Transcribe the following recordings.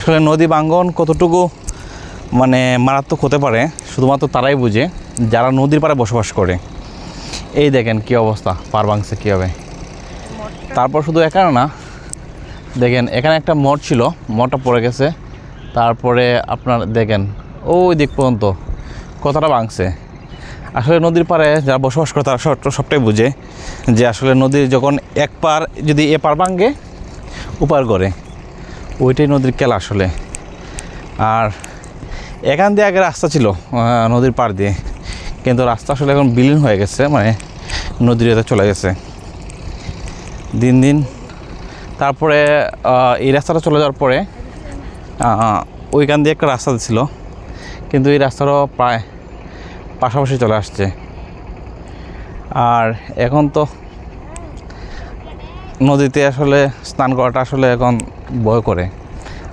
আসলে নদী বাঙ্গন কতটুকু মানে মারাত্মক হতে পারে, শুধুমাত্র তারাই বুঝে, যারা নদীর পাড়ে বসবাস করে। এই দেখেন কি অবস্থা পার ভাঙছে কী হবে তারপর শুধু এখানে না, দেখেন এখানে একটা মঠ ছিল, মঠটা পড়ে গেছে। তারপরে আপনার দেখেন, ওই দিক পর্যন্ত কথাটা ভাঙছে। আসলে নদীর পাড়ে যারা বসবাস করে, তারা সব- সবটাই বুঝে যে আসলে নদীর যখন এক পার যদি এ পার ভাঙে উপার করে ওইটাই নদীর কেলা আসলে। আর এখান দিয়ে আগে রাস্তা ছিল নদীর পাড় দিয়ে। কিন্তু রাস্তা আসলে এখন বিলীন হয়ে গেছে মানে নদীর চলে গেছে। দিন দিন তারপরে এই রাস্তাটা চলে যাওয়ার পরে ওইখান দিয়ে একটা রাস্তা ছিল। কিন্তু এই রাস্তাটাও প্রায় পাশাপাশি চলে আসছে। আর এখন তো নদীতে আসলে স্নান করাটা আসলে এখন ভয় করে।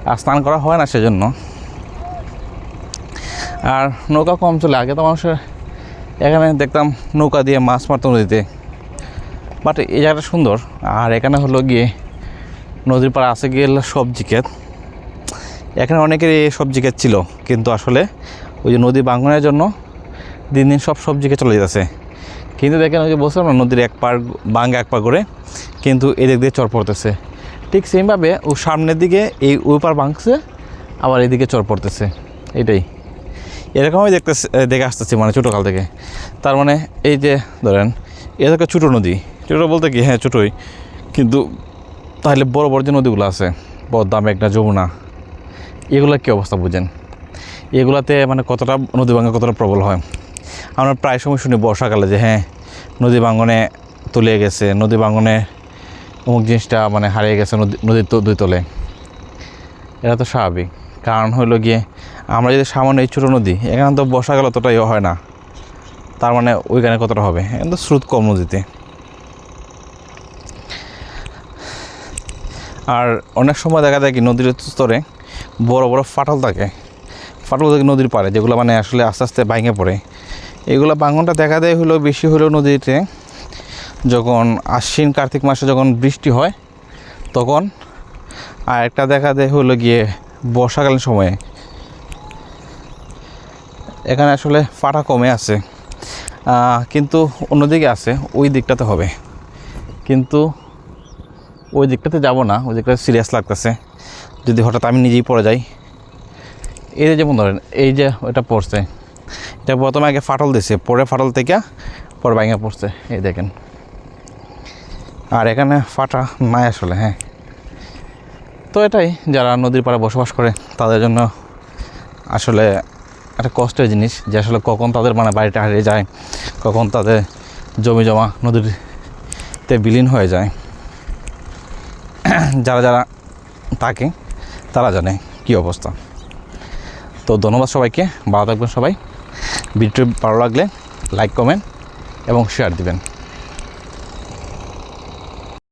আর স্নান করা হয় না সেজন্য। আর নৌকা কম চলে, আগে তো মানুষের এখানে দেখতাম নৌকা দিয়ে মাছ মারত নদীতে। বাট এই জায়গাটা সুন্দর। আর এখানে হলো গিয়ে নদীর পাড়ে আছে গিয়ে সবজি ক্ষেত। এখানে অনেকের এই সবজি ক্ষেত ছিল। কিন্তু আসলে ওই যে নদী বাঙ্গনের জন্য দিন দিন সব সবজি ক্ষেত চলে যেতেছে। কিন্তু দেখেন ওই যে বলছিলাম না, নদীর এক পার বাঙ্গা এক পা করে, কিন্তু এদিক দিয়ে চর পড়তেছে। ঠিক সেমভাবে ও সামনের দিকে এই ওই পার ভাঙছে, আবার এদিকে চর পড়তেছে। এটাই। এরকমই দেখতে দেখে আসতেছি মানে ছোটোকাল থেকে। তার মানে এই যে ধরেন একটা ছোটো নদী। ছোটো বলতে কি? হ্যাঁ ছোটোই। কিন্তু তাহলে বড় বড় যে নদীগুলো আছে পদ্মা মেঘনা যমুনা, এগুলোর কী অবস্থা বুঝেন? এগুলাতে মানে কতটা নদী ভাঙা কতটা প্রবল হয়? আমরা প্রায় সময় শুনি বর্ষাকালে যে হ্যাঁ নদী ভাঙনে তলিয়ে গেছে, নদী ভাঙনে অমুক জিনিসটা মানে হারিয়ে গেছে নদী, নদীর দুই তলে। এটা তো স্বাভাবিক। কারণ হলো গিয়ে, আমরা যদি সামান্য এই ছোটো নদী, এখানে তো বর্ষাকালে অতটা ইয়ে হয় না। তার মানে ওইখানে কতটা হবে? এখানে তো স্রোত কম নদীতে। আর অনেক সময় দেখা যায় কি, নদীর স্তরে বড় বড় ফাটল থাকে। ফাটল থাকে নদীর পাড়ে, যেগুলো মানে আসলে আস্তে আস্তে ভাঙে পড়ে। এগুলো ভাঙনটা দেখা দেয় হলো বেশি হলেও নদীতে। যখন আশ্বিন কার্তিক মাসে যখন বৃষ্টি হয়, তখন আর একটা দেখা দেয় হলো গিয়ে বর্ষাকালীন সময়ে। এখানে আসলে ফাটা কমে আছে। কিন্তু অন্যদিকে আছে, ওই দিকটাতে হবে। কিন্তু ওই দিকটাতে যাব না, ওই দিকটাতে সিরিয়াস লাগতেছে। যদি হঠাৎ আমি নিজেই পড়ে যাই। এই যে যেমন ধরেন, এই যে এটা পড়ছে। এটা প্রথমে আগে ফাটল দিছে, পরে ফাটল থেকে পরে ভাঙা পড়ছে। এই দেখেন। আর এখানে ফাটা নাই আসলে হ্যাঁ। তো এটাই, যারা নদীর পাড়ে বসবাস করে, তাদের জন্য আসলে একটা কষ্টের জিনিস যে আসলে কখন তাদের মানে বাড়িটা হারিয়ে যায়, কখন তাদের জমি জমা নদীতে বিলীন হয়ে যায়। যারা যারা থাকে, তারা জানে কি অবস্থা। তো ধন্যবাদ সবাইকে, ভালো থাকবেন সবাই। ভিডিওটি ভালো লাগলে লাইক কমেন্ট এবং শেয়ার দিবেন।